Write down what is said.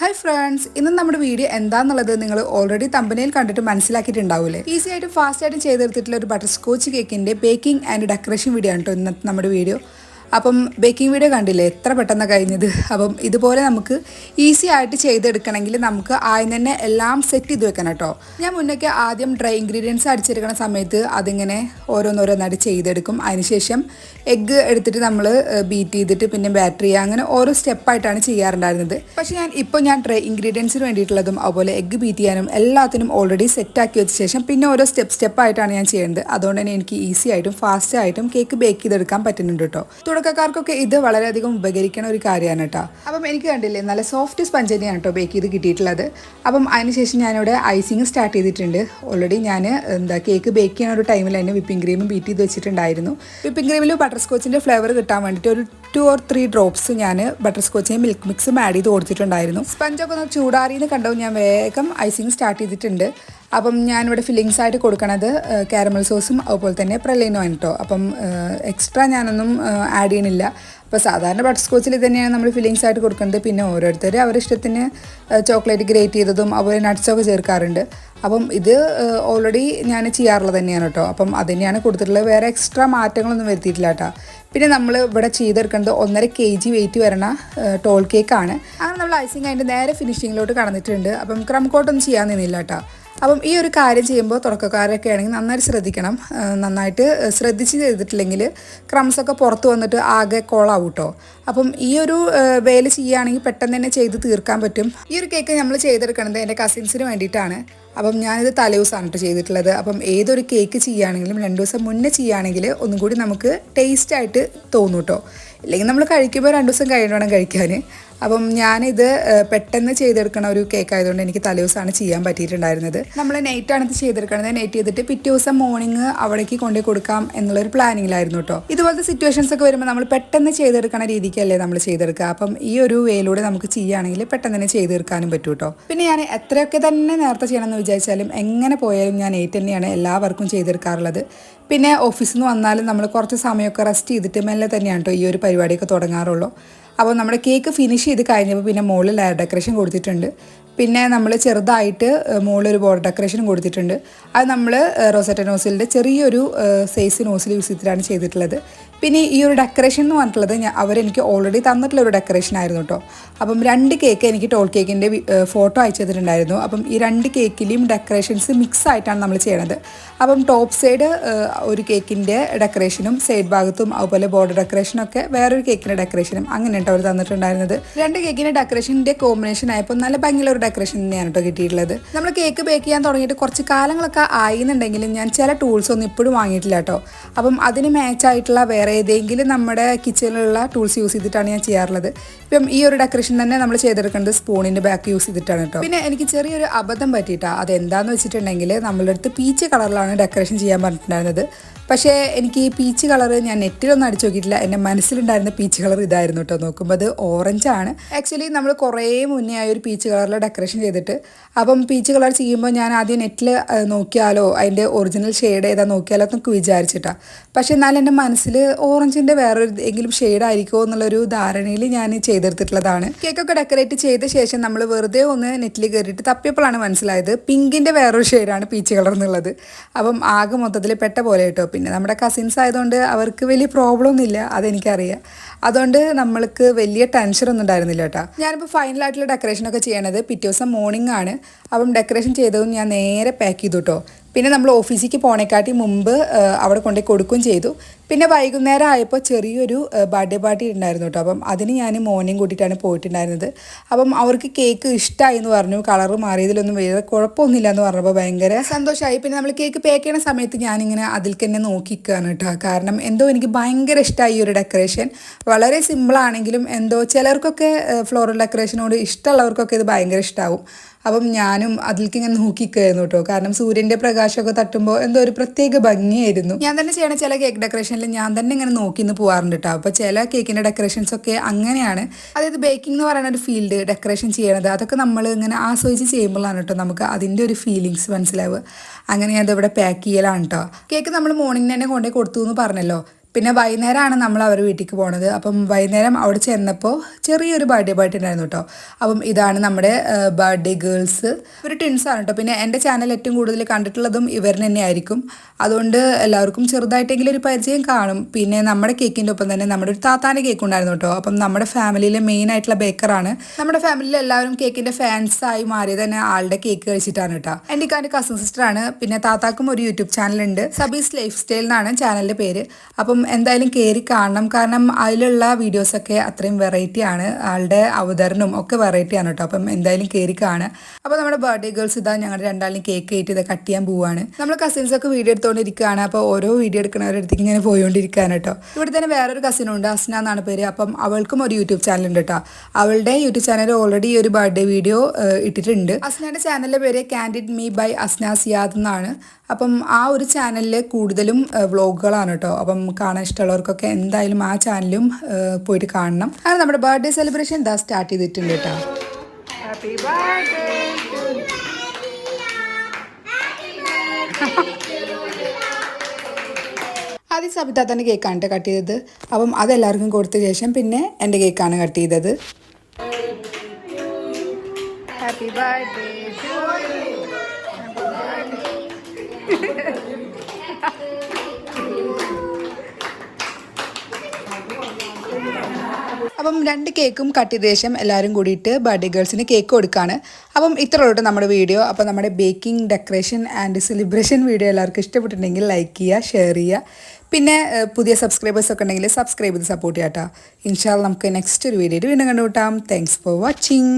Hi friends ഇന്ന് നമ്മുടെ video എന്താന്നുള്ളത് നിങ്ങൾ ഓൾറെഡി തമ്പനയിൽ കണ്ടിട്ട് മനസ്സിലാക്കിയിട്ടുണ്ടാവില്ലേ? ഈസി ആയിട്ടും ഫാസ്റ്റ് ആയിട്ടും ചെയ്തെടുത്തിട്ടുള്ള ഒരു ബട്ടർ സ്കോച്ച് കേക്കിന്റെ ബേക്കിംഗ് ആൻഡ് ഡെക്കറേഷൻ വീഡിയോ ആണ് കേട്ടോ ഇന്നത്തെ നമ്മുടെ വീഡിയോ അപ്പം ബേക്കിംഗ് വീഡിയോ കണ്ടില്ലേ? എത്ര പെട്ടെന്ന് കഴിഞ്ഞത്? അപ്പം ഇതുപോലെ നമുക്ക് ഈസി ആയിട്ട് ചെയ്തെടുക്കണമെങ്കിൽ നമുക്ക് ആദ്യം തന്നെ എല്ലാം സെറ്റ് ചെയ്ത് വെക്കണം കേട്ടോ ഞാൻ മുന്നൊക്കെ ആദ്യം ഡ്രൈ ഇൻഗ്രീഡിയൻസ് അടിച്ചെടുക്കുന്ന സമയത്ത് അതിങ്ങനെ ഓരോന്നോരോന്നായിട്ട് ചെയ്തെടുക്കും. അതിനുശേഷം എഗ്ഗ് എടുത്തിട്ട് നമ്മൾ ബീറ്റ് ചെയ്തിട്ട് പിന്നെ ബാറ്ററി അങ്ങനെ ഓരോ സ്റ്റെപ്പായിട്ടാണ് ചെയ്യാറുണ്ടായിരുന്നത്. പക്ഷേ ഞാൻ ഇപ്പോൾ ഞാൻ ഡ്രൈ ഇൻഗ്രീഡിയൻസിന് വേണ്ടിയിട്ടുള്ളതും അതുപോലെ എഗ്ഗ് ബീറ്റ് ചെയ്യാനും എല്ലാത്തിനും ഓൾറെഡി സെറ്റാക്കി വെച്ച ശേഷം പിന്നെ ഓരോ സ്റ്റെപ്പ് സ്റ്റെപ്പായിട്ടാണ് ഞാൻ ചെയ്യുന്നത്. അതുകൊണ്ട് തന്നെ എനിക്ക് ഈസി ആയിട്ടും ഫാസ്റ്റ് ആയിട്ടും കേക്ക് ബേക്ക് ചെയ്തെടുക്കാൻ പറ്റുന്നുണ്ട് കേട്ടോ തുടക്കക്കാർക്കൊക്കെ ഇത് വളരെയധികം ഉപകരിക്കണ ഒരു കാര്യമാണ് കേട്ടോ. അപ്പം എനിക്ക് കണ്ടില്ലേ നല്ല സോഫ്റ്റ് സ്പഞ്ച് തന്നെയാണ് കേട്ടോ ബേക്ക് ചെയ്ത് കിട്ടിയിട്ടുള്ളത്. അപ്പം അതിനുശേഷം ഞാനിവിടെ ഐസിങ് സ്റ്റാർട്ട് ചെയ്തിട്ടുണ്ട്. ഓൾറെഡി ഞാൻ എന്താ കേക്ക് ബേക്ക് ചെയ്യുന്ന ഒരു ടൈമിൽ തന്നെ വിപ്പിംഗ് ക്രീമും ബീറ്റ് ചെയ്ത് വെച്ചിട്ടുണ്ടായിരുന്നു. വിപ്പിംഗ് ക്രീമിൽ ബട്ടർ സ്കോച്ചിന്റെ ഫ്ലേവർ കിട്ടാൻ വേണ്ടിയിട്ട് ഒരു ടു ഓർ ത്രീ ഡ്രോപ്സ് ഞാൻ ബട്ടർ സ്കോച്ചിന് മിൽക്ക് മിക്സും ആഡ് ചെയ്ത് കൊടുത്തിട്ടുണ്ടായിരുന്നു. സ്പഞ്ചൊക്കെ ഒന്ന് ചൂടാറിയെന്ന് കണ്ടോ ഞാൻ വേഗം ഐസിങ് സ്റ്റാർട്ട് ചെയ്തിട്ടുണ്ട്. അപ്പം ഞാനിവിടെ ഫില്ലിങ്സ് ആയിട്ട് കൊടുക്കണത് കാരമൽ സോസും അതുപോലെ തന്നെ പ്രലീനോ കേട്ടോ അപ്പം എക്സ്ട്രാ ഞാനൊന്നും ആഡ് ചെയ്യണില്ല. അപ്പോൾ സാധാരണ ബട്ടർ സ്കോച്ചിൽ തന്നെയാണ് നമ്മൾ ഫില്ലിങ്സ് ആയിട്ട് കൊടുക്കുന്നത് പിന്നെ ഓരോരുത്തർ അവരുടെ ഇഷ്ടത്തിന് ചോക്ലേറ്റ് ഗ്രേറ്റ് ചെയ്തതും അതുപോലെ നട്ട്സൊക്കെ ചേർക്കാറുണ്ട്. അപ്പം ഇത് ഓൾറെഡി ഞാൻ ചെയ്യാറുള്ളത് തന്നെയാണ് കേട്ടോ അപ്പം അത് തന്നെയാണ് കൊടുത്തിട്ടുള്ളത്. വേറെ എക്സ്ട്രാ മാറ്റങ്ങളൊന്നും വരുത്തിയിട്ടില്ല കേട്ടോ പിന്നെ നമ്മൾ ഇവിടെ ചെയ്തെടുക്കുന്നത് ഒന്നര കെ ജി വെയിറ്റ് വരണ ടോൾ കേക്കാണ് അങ്ങനെ നമ്മൾ ഐസിങ് അതിന്റെ നേരെ ഫിനിഷിങ്ങിലോട്ട് കടന്നിട്ടുണ്ട്. അപ്പം ക്രം കോട്ടൊന്നും ചെയ്യാൻ നിന്നില്ല കേട്ടോ അപ്പം ഈ ഒരു കാര്യം ചെയ്യുമ്പോൾ തുടക്കക്കാരൊക്കെ ആണെങ്കിൽ നന്നായിട്ട് ശ്രദ്ധിക്കണം. നന്നായിട്ട് ശ്രദ്ധിച്ച് ചെയ്തിട്ടില്ലെങ്കിൽ ക്രംസൊക്കെ പുറത്ത് വന്നിട്ട് ആകെ കോളാവും കേട്ടോ അപ്പം ഈ ഒരു വേല ചെയ്യുകയാണെങ്കിൽ പെട്ടെന്ന് തന്നെ ചെയ്ത് തീർക്കാൻ പറ്റും. ഈ ഒരു കേക്ക് നമ്മൾ ചെയ്തെടുക്കണത് എന്റെ കസിൻസിന് വേണ്ടിയിട്ടാണ്. അപ്പം ഞാനിത് തലേദിവസമാണ് കേട്ടോ ചെയ്തിട്ടുള്ളത്. അപ്പം ഏതൊരു കേക്ക് ചെയ്യുകയാണെങ്കിലും രണ്ട് ദിവസം മുന്നേ ചെയ്യുകയാണെങ്കിൽ ഒന്നും കൂടി നമുക്ക് ടേസ്റ്റായിട്ട് തോന്നും കേട്ടോ ഇല്ലെങ്കിൽ നമ്മൾ കഴിക്കുമ്പോൾ രണ്ട് ദിവസം കഴിഞ്ഞ് വേണം കഴിക്കാൻ. അപ്പം ഞാനിത് പെട്ടെന്ന് ചെയ്തെടുക്കണ ഒരു കേക്ക് ആയതുകൊണ്ട് എനിക്ക് തലേദിവസമാണ് ചെയ്യാൻ പറ്റിയിട്ടുണ്ടായിരുന്നത്. നമ്മൾ നൈറ്റാണ് ഇത് ചെയ്തെടുക്കുന്നത് നൈറ്റ് ചെയ്തിട്ട് പിറ്റേ ദിവസം മോർണിംഗ് അവിടേക്ക് കൊണ്ടുപോയി കൊടുക്കാം എന്നുള്ളൊരു പ്ലാനിങ്ങിലായിരുന്നു കേട്ടോ ഇതുപോലത്തെ സിറ്റുവേഷൻസ് ഒക്കെ വരുമ്പോൾ നമ്മൾ പെട്ടെന്ന് ചെയ്തെടുക്കണ രീതിക്കല്ലേ നമ്മൾ ചെയ്തെടുക്കുക അപ്പം ഈ ഒരു വേയിലൂടെ നമുക്ക് ചെയ്യുകയാണെങ്കിൽ പെട്ടെന്ന് തന്നെ ചെയ്തെടുക്കാനും പറ്റും കേട്ടോ പിന്നെ ഞാൻ എത്രയൊക്കെ തന്നെ നേരത്തെ ചെയ്യണമെന്ന് വിചാരിച്ചാലും എങ്ങനെ പോയാലും ഞാൻ എയ്റ്റ് തന്നെയാണ് എല്ലാവർക്കും ചെയ്തെടുക്കാറുള്ളത്. പിന്നെ ഓഫീസിൽ നിന്ന് വന്നാലും നമ്മൾ കുറച്ച് സമയമൊക്കെ റെസ്റ്റ് ചെയ്തിട്ട് മെല്ലെ തന്നെയാണ് കേട്ടോ ഈ ഒരു പരിപാടിയൊക്കെ തുടങ്ങാറുള്ളൂ. അപ്പോൾ നമ്മുടെ കേക്ക് ഫിനിഷ് ചെയ്ത് കഴിഞ്ഞപ്പോൾ പിന്നെ മുകളിൽ ലയർ ഡെക്കറേഷൻ കൊടുത്തിട്ടുണ്ട്. പിന്നെ നമ്മൾ ചെറുതായിട്ട് മുകളിലൊരു ബോർഡർ ഡെക്കറേഷൻ കൊടുത്തിട്ടുണ്ട്. അത് നമ്മൾ റോസറ്റ നോസിലിന്റെ ചെറിയൊരു സൈസ് നോസിൽ യൂസ് ചെയ്തിട്ടാണ് ചെയ്തിട്ടുള്ളത്. പിന്നെ ഈ ഒരു ഡെക്കറേഷൻ എന്ന് പറഞ്ഞിട്ടുള്ളത് ഞാൻ അവരെനിക്ക് ഓൾറെഡി തന്നിട്ടുള്ള ഒരു ഡെക്കറേഷൻ ആയിരുന്നു കേട്ടോ അപ്പം രണ്ട് കേക്ക് എനിക്ക് ടോൾ കേക്കിന്റെ ഫോട്ടോ അയച്ചു തന്നിട്ടുണ്ടായിരുന്നു. അപ്പം ഈ രണ്ട് കേക്കിലെയും ഡെക്കറേഷൻസ് മിക്സ് ആയിട്ടാണ് നമ്മൾ ചെയ്യണത്. അപ്പം ടോപ്പ് സൈഡ് ഒരു കേക്കിന്റെ ഡെക്കറേഷനും സൈഡ് ഭാഗത്തും അതുപോലെ ബോർഡർ ഡെക്കറേഷനും ഒക്കെ വേറൊരു കേക്കിന്റെ ഡെക്കറേഷനും അങ്ങനെയാണ് അവർ തന്നിട്ടുണ്ടായിരുന്നത്. രണ്ട് കേക്കിന്റെ ഡെക്കറേഷന്റെ കോമ്പിനേഷൻ ആയപ്പോൾ നല്ല ഭംഗിയുള്ള ഡെക്കറേഷൻ തന്നെയാണ് കേട്ടോ കിട്ടിയിട്ടുള്ളത്. നമ്മൾ കേക്ക് ബേക്ക് ചെയ്യാൻ തുടങ്ങിയിട്ട് കുറച്ച് കാലങ്ങളൊക്കെ ആയിന്നുണ്ടെങ്കിലും ഞാൻ ചില ടൂൾസ് ഒന്നും ഇപ്പോഴും വാങ്ങിയിട്ടില്ല കേട്ടോ അപ്പം അതിന് മാച്ച് ആയിട്ടുള്ള വേറെ ഏതെങ്കിലും നമ്മുടെ കിച്ചണിലുള്ള ടൂൾസ് യൂസ് ചെയ്തിട്ടാണ് ഞാൻ ചെയ്യാറുള്ളത്. ഇപ്പം ഈ ഒരു ഡെക്കറേഷൻ തന്നെ നമ്മൾ ചെയ്തെടുക്കേണ്ടത് സ്പൂണിന്റെ ബാക്ക് യൂസ് ചെയ്തിട്ടാണ് കേട്ടോ പിന്നെ എനിക്ക് ചെറിയൊരു അബദ്ധം പറ്റിയിട്ടാണ് അതെന്താണെന്ന് വെച്ചിട്ടുണ്ടെങ്കിൽ നമ്മളുടെ അടുത്ത് പീച്ച് കളറിലാണ് ഡെക്കറേഷൻ ചെയ്യാൻ പറഞ്ഞിട്ടുണ്ടായിരുന്നത്. പക്ഷേ എനിക്ക് ഈ പീച്ച് കളർ ഞാൻ നെറ്റിലൊന്നും അടിച്ചു നോക്കിയിട്ടില്ല. എന്റെ മനസ്സിലുണ്ടായിരുന്ന പീച്ച് കളർ ഇതായിരുന്നു കേട്ടോ. നോക്കുമ്പോൾ അത് ഓറഞ്ച് ആണ്. ആക്ച്വലി നമ്മൾ കുറേ മുന്നേ ആയി ഒരു പീച്ച് കളറിൽ ഡെക്കറേഷൻ ചെയ്തിട്ട്. അപ്പം പീച്ച് കളർ ചെയ്യുമ്പോൾ ഞാൻ ആദ്യം നെറ്റിൽ നോക്കിയാലോ? അതിന്റെ ഒറിജിനൽ ഷെയ്ഡ് ഏതാ നോക്കിയാലോ എന്നൊക്കെ വിചാരിച്ചിട്ടാണ് പക്ഷേ എന്നാലും എന്റെ മനസ്സിൽ ഓറഞ്ചിന്റെ വേറൊരു എങ്കിലും ഷെയ്ഡ് ആയിരിക്കുമോ എന്നുള്ളൊരു ധാരണയിൽ ഞാൻ ചെയ്തെടുത്തിട്ടുള്ളതാണ്. കേക്കൊക്കെ ഡെക്കറേറ്റ് ചെയ്ത ശേഷം നമ്മൾ വെറുതെ ഒന്ന് നെറ്റിൽ കയറിയിട്ട് തപ്പിയപ്പോഴാണ് മനസ്സിലായത്. പിങ്കിന്റെ വേറൊരു ഷെയ്ഡാണ് പീച്ച് കളർ എന്നുള്ളത്. അപ്പം ആകെ മൊത്തത്തിൽ പെട്ട പോലെ കേട്ടോ. പിന്നെ നമ്മുടെ കസിൻസ് ആയതുകൊണ്ട് അവർക്ക് വലിയ പ്രോബ്ലം ഒന്നുമില്ല അതെനിക്കറിയാം. അതുകൊണ്ട് നമ്മൾക്ക് വലിയ ടെൻഷൻ ഒന്നും ഉണ്ടായിരുന്നില്ല കേട്ടോ. ഞാനിപ്പോൾ ഫൈനലായിട്ടുള്ള ഡെക്കറേഷനൊക്കെ ചെയ്യണത് പിറ്റേ ദിവസം മോർണിംഗ് ആണ്. അപ്പം ഡെക്കറേഷൻ ചെയ്തതും ഞാൻ നേരെ പാക്ക് ചെയ്തു കേട്ടോ. പിന്നെ നമ്മൾ ഓഫീസിലേക്ക് പോണേക്കാട്ടി മുമ്പ് അവിടെ കൊണ്ടുപോയി കൊടുക്കുകയും ചെയ്തു. പിന്നെ വൈകുന്നേരം ആയപ്പോൾ ചെറിയൊരു ബർത്ത്ഡേ പാർട്ടി ഉണ്ടായിരുന്നു കേട്ടോ. അപ്പം അതിന് ഞാൻ മോർണിംഗ് കൂട്ടിയിട്ടാണ് പോയിട്ടുണ്ടായിരുന്നത്. അപ്പം അവർക്ക് കേക്ക് ഇഷ്ടമായി എന്ന് പറഞ്ഞു. കളർ മാറിയതിലൊന്നും വേറെ കുഴപ്പമൊന്നുമില്ല എന്ന് പറഞ്ഞപ്പോൾ ഭയങ്കര സന്തോഷമായി പിന്നെ നമ്മൾ കേക്ക് പാക്ക് ചെയ്യുന്ന സമയത്ത് ഞാനിങ്ങനെ അതിൽ തന്നെ നോക്കിക്കുകയാണ് കേട്ടോ. കാരണം എന്തോ എനിക്ക് ഭയങ്കര ഇഷ്ടമായി ഈ ഒരു ഡെക്കറേഷൻ. വളരെ സിമ്പിളാണെങ്കിലും എന്തോ ചിലർക്കൊക്കെ ഫ്ലോറൽ ഡെക്കറേഷനോട് ഇഷ്ടമുള്ളവർക്കൊക്കെ ഇത് ഭയങ്കര ഇഷ്ടമാവും അപ്പം ഞാനും അതിലേക്ക് ഇങ്ങനെ നോക്കിക്കായിരുന്നു കേട്ടോ. കാരണം സൂര്യന്റെ പ്രകാശമൊക്കെ തട്ടുമ്പോൾ എന്തോ ഒരു പ്രത്യേക ഭംഗിയായിരുന്നു. ഞാൻ തന്നെ ചെയ്യണ ചില കേക്ക് ഡെക്കറേഷനിൽ ഞാൻ തന്നെ ഇങ്ങനെ നോക്കിന്ന് പോകാറുണ്ട് കേട്ടോ. അപ്പോൾ ചില കേക്കിന്റെ ഡെക്കറേഷൻസ് ഒക്കെ അങ്ങനെയാണ്. അതായത് ബേക്കിംഗ് എന്ന് പറയുന്ന ഒരു ഫീൽഡ് ഡെക്കറേഷൻ ചെയ്യണത് അതൊക്കെ നമ്മൾ ഇങ്ങനെ ആസ്വദിച്ച് ചെയ്യുമ്പോഴാണ് കേട്ടോ നമുക്ക് അതിന്റെ ഒരു ഫീലിങ്സ് മനസ്സിലാവുക. അങ്ങനെ ഇവിടെ പാക്ക് ചെയ്യലാണ് കേട്ടോ. കേക്ക് നമ്മൾ മോർണിംഗ് തന്നെ കൊണ്ടുപോയി കൊടുത്തു എന്ന് പറഞ്ഞല്ലോ. പിന്നെ വൈകുന്നേരമാണ് നമ്മൾ അവരുടെ വീട്ടിലേക്ക് പോണത്. അപ്പം വൈകുന്നേരം അവിടെ ചെന്നപ്പോൾ ചെറിയൊരു ബർത്ത്ഡേ പാർട്ടി ഉണ്ടായിരുന്നു കേട്ടോ. അപ്പം ഇതാണ് നമ്മുടെ ബർത്ത്ഡേ ഗേൾസ്. ഒരു ട്വിൻസാണ് കേട്ടോ. പിന്നെ എന്റെ ചാനൽ ഏറ്റവും കൂടുതൽ കണ്ടിട്ടുള്ളതും ഇവരിന് തന്നെ ആയിരിക്കും അതുകൊണ്ട് എല്ലാവർക്കും ചെറുതായിട്ടെങ്കിലും ഒരു പരിചയം കാണും. പിന്നെ നമ്മുടെ കേക്കിന്റെ ഒപ്പം തന്നെ നമ്മുടെ ഒരു താത്താന്റെ കേക്ക് ഉണ്ടായിരുന്നു കേട്ടോ. അപ്പം നമ്മുടെ ഫാമിലിയിലെ മെയിൻ ആയിട്ടുള്ള ബേക്കറാണ് നമ്മുടെ ഫാമിലിയിൽ എല്ലാവരും കേക്കിന്റെ ഫാൻസായി മാറിയത് തന്നെ ആളുടെ കേക്ക് കഴിച്ചിട്ടാണ് കേട്ടോ. എന്റെ ഇക്കാന്റെ കസിൻ സിസ്റ്ററാണ് പിന്നെ താത്താക്കും ഒരു യൂട്യൂബ് ചാനലുണ്ട് സബീസ് ലൈഫ് സ്റ്റൈൽ എന്നാണ് ചാനലിന്റെ പേര്. അപ്പം എന്തായാലും കയറി കാണണം. കാരണം അതിലുള്ള വീഡിയോസൊക്കെ അത്രയും വെറൈറ്റി ആണ്. ആളുടെ അവതരണവും ഒക്കെ വെറൈറ്റി ആണ് കേട്ടോ അപ്പം എന്തായാലും കയറി കാണുക. അപ്പോൾ നമ്മുടെ ബർത്ത്ഡേ ഗേൾസ് ഇതാ ഞങ്ങളുടെ രണ്ടാളിനും കേക്ക് കയറ്റി ഇത് കട്ട് ചെയ്യാൻ പോവുകയാണ് നമ്മൾ കസിൻസ് ഒക്കെ വീഡിയോ എടുത്തുകൊണ്ടിരിക്കുകയാണ് അപ്പോൾ ഓരോ വീഡിയോ എടുക്കുന്നവരുടെ അടുത്തേക്ക് ഇങ്ങനെ പോയിക്കൊണ്ടിരിക്കുകയാണ് കേട്ടോ ഇവിടെ തന്നെ വേറൊരു കസിനുണ്ട് അസ്ന എന്നാണ് പേര്. അപ്പം അവൾക്കും ഒരു യൂട്യൂബ് ചാനൽ ഉണ്ട് കേട്ടോ അവളുടെ യൂട്യൂബ് ചാനൽ ഓൾറെഡി ഒരു ബർത്ത്ഡേ വീഡിയോ ഇട്ടിട്ടുണ്ട്. അസ്നയുടെ ചാനലിന്റെ പേര് candid me by Asna Siyad എന്നാണ്. അപ്പം ആ ഒരു ചാനലിൽ കൂടുതലും വ്ളോഗുകളാണ് കേട്ടോ അപ്പം കാണാൻ ഇഷ്ടമുള്ളവർക്കൊക്കെ എന്തായാലും ആ ചാനലും പോയിട്ട് കാണണം. അങ്ങനെ നമ്മുടെ ബർത്ത്ഡേ സെലിബ്രേഷൻ ഇതാ സ്റ്റാർട്ട് ചെയ്തിട്ടുണ്ട് കേട്ടോ. ഹാപ്പി ബർത്ത്ഡേ ആദ്യം സബിതാത്തന്റെ കേക്കാണ് കേട്ടോ കട്ട് ചെയ്തത്. അപ്പം അതെല്ലാവർക്കും കൊടുത്ത ശേഷം പിന്നെ എന്റെ കേക്കാണ് കട്ട് ചെയ്തത്. ഹാപ്പി ബർത്ത്ഡേ അപ്പം രണ്ട് കേക്കും കട്ട് ചെയ്ത ശേഷം എല്ലാവരും കൂടിയിട്ട് ബർത്ത്ഡേ ഗേൾസിന് കേക്ക് കൊടുക്കുകയാണ് അപ്പം ഇത്ര ഉള്ളൂ നമ്മുടെ വീഡിയോ. അപ്പം നമ്മുടെ baking decoration and celebration video എല്ലാവർക്കും ഇഷ്ടപ്പെട്ടിട്ടുണ്ടെങ്കിൽ ലൈക്ക് ചെയ്യുക ഷെയർ ചെയ്യുക. പിന്നെ പുതിയ സബ്സ്ക്രൈബേഴ്സ് ഒക്കെ ഉണ്ടെങ്കിൽ സബ്സ്ക്രൈബ് ചെയ്ത് സപ്പോർട്ട് ചെയ്യാം കേട്ടോ ഇൻഷാൽ നമുക്ക് നെക്സ്റ്റ് ഒരു വീഡിയോയിൽ വീണ്ടും കണ്ടുകൂട്ടാം താങ്ക്സ് ഫോർ വാച്ചിങ്